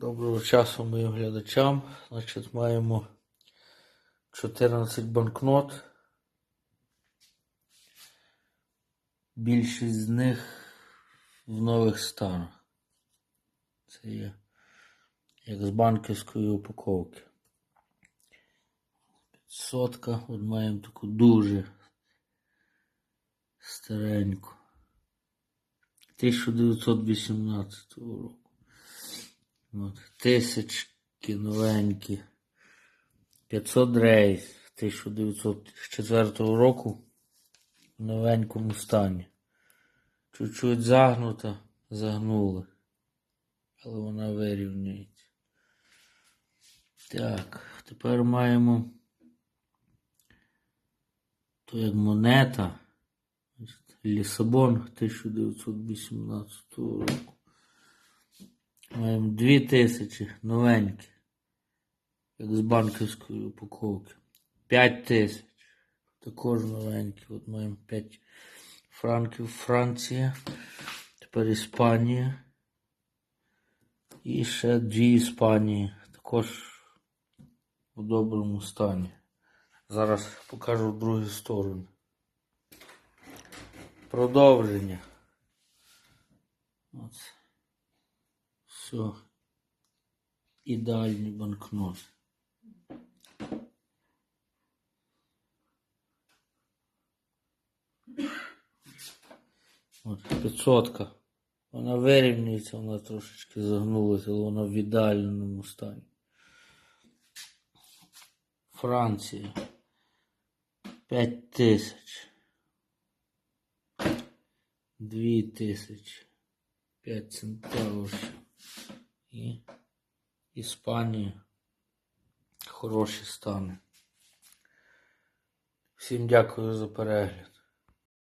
Доброго часу моїм глядачам. Значить, маємо 14 банкнот. Більшість з них в нових станах. Це є як з банківської упаковки. Сотка, от маємо таку дуже стареньку. 1918 року. От, тисячки новенькі. 500 рейс 1904 року в новенькому стані. Чуть-чуть загнута, загнули. Але вона вирівнюється. Так, тепер маємо то як монета. Лісабон 1918 року. Маємо дві тисячі новенькі, як з банківської упаковки. П'ять тисяч. Також новенькі. От маємо 5 франків Франція. Тепер Іспанія. І ще дві Іспанії. Також у доброму стані. Зараз покажу в другу сторону. Продовження. От. Все. Ідеальні банкноти. От 500. Вона вирівнюється, вона трошечки загнулася, але вона в ідеальному стані. Франція. 5 тисяч. 2 тисячі. 5 центаврів. І Іспанія. Хороші стани. Всім дякую за перегляд.